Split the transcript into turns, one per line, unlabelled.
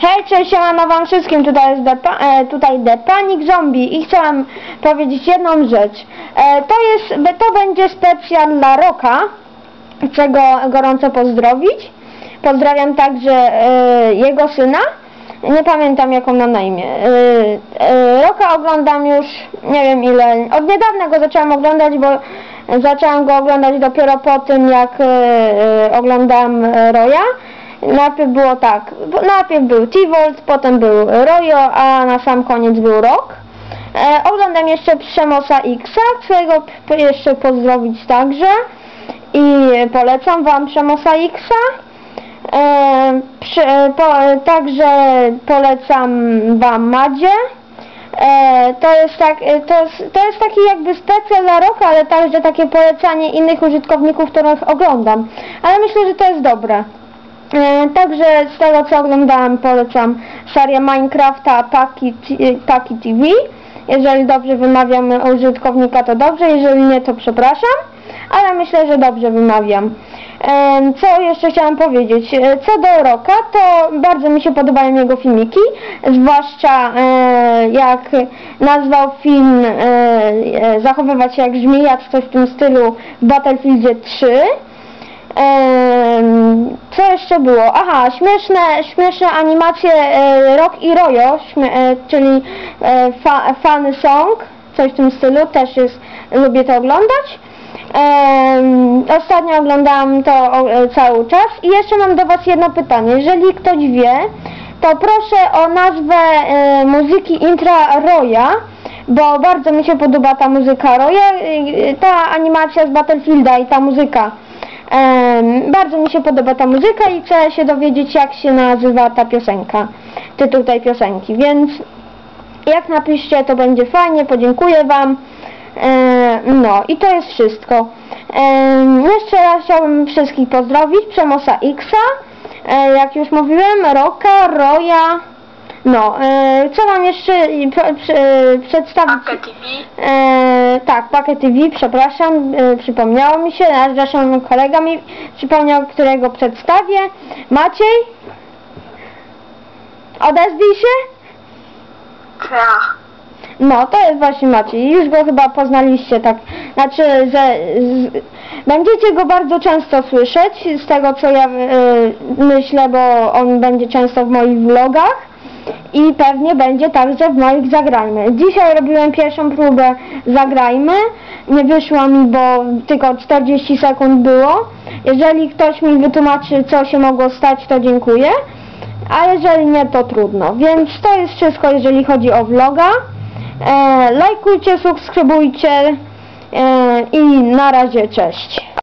Hej, cześć, siemano wam wszystkim, tutaj jest The, e, tutaj The Panic Zombie i chciałam powiedzieć jedną rzecz. E, to jest, to będzie specjal dla Roka, chcę go gorąco pozdrowić. Pozdrawiam także e, jego syna, nie pamiętam jak on ma na imię. E, e, Roka oglądam już, nie wiem ile, od niedawna go zaczęłam oglądać, bo zaczęłam go oglądać dopiero po tym jak e, oglądam e, Roya. Najpierw było tak, najpierw był T-Volt, potem był Royo, a na sam koniec był Rock. E, oglądam jeszcze Przemosa Xa, którego jeszcze pozdrowić także. I polecam wam Przemosa Xa. E, e, po, e, także polecam wam Madzie. E, to jest tak, e, to jest, to jest taki jakby specjal dla roku, ale także takie polecanie innych użytkowników, których oglądam. Ale myślę, że to jest dobre. E, Także z tego co oglądałem polecam serię Minecrafta Taki, T- Taki TV. Jeżeli dobrze wymawiam użytkownika to dobrze, jeżeli nie to przepraszam, ale myślę, że dobrze wymawiam. E, Co jeszcze chciałam powiedzieć? E, Co do Roka, to bardzo mi się podobają jego filmiki, zwłaszcza e, jak nazwał film e, e, Zachowywać się jak żmija, czy coś w tym stylu w Battlefieldzie 3. Co jeszcze było? Aha, śmieszne, śmieszne animacje e, Rock i śmie, e, czyli e, fa, Song, coś w tym stylu, też jest, lubię to oglądać. Ostatnio oglądałam to cały czas i jeszcze mam do Was jedno pytanie. Jeżeli ktoś wie, to proszę o nazwę muzyki intra Roya, bo bardzo mi się podoba ta muzyka Roya, ta animacja z Battlefielda i ta muzyka. Bardzo mi się podoba ta muzyka i chcę się dowiedzieć jak się nazywa ta piosenka, tytuł tej piosenki, więc jak napiszcie to będzie fajnie, podziękuję Wam. No i to jest wszystko. Jeszcze raz chciałbym wszystkich pozdrowić, Przemosa Xa, e, jak już mówiłem, Roka, Roya, no, e, co Wam jeszcze prze, przedstawić?
Pakę TV.
E, tak, Packet TV, przepraszam, e, przypomniało mi się, zresztą kolega mi przypomniał, którego przedstawię. Maciej? Odezwij się?
Ja.
No, to jest właśnie Maciej. Już go chyba poznaliście, tak. Znaczy, że z, będziecie go bardzo często słyszeć, z tego co ja e, myślę, bo on będzie często w moich vlogach i pewnie będzie także w moich Zagrajmy. Dzisiaj robiłem pierwszą próbę Zagrajmy. Nie wyszło mi, bo tylko 40 sekund było. Jeżeli ktoś mi wytłumaczy, co się mogło stać, to dziękuję. A jeżeli nie, to trudno. Więc to jest wszystko, jeżeli chodzi o vloga. E, lajkujcie, subskrybujcie e, i na razie, cześć.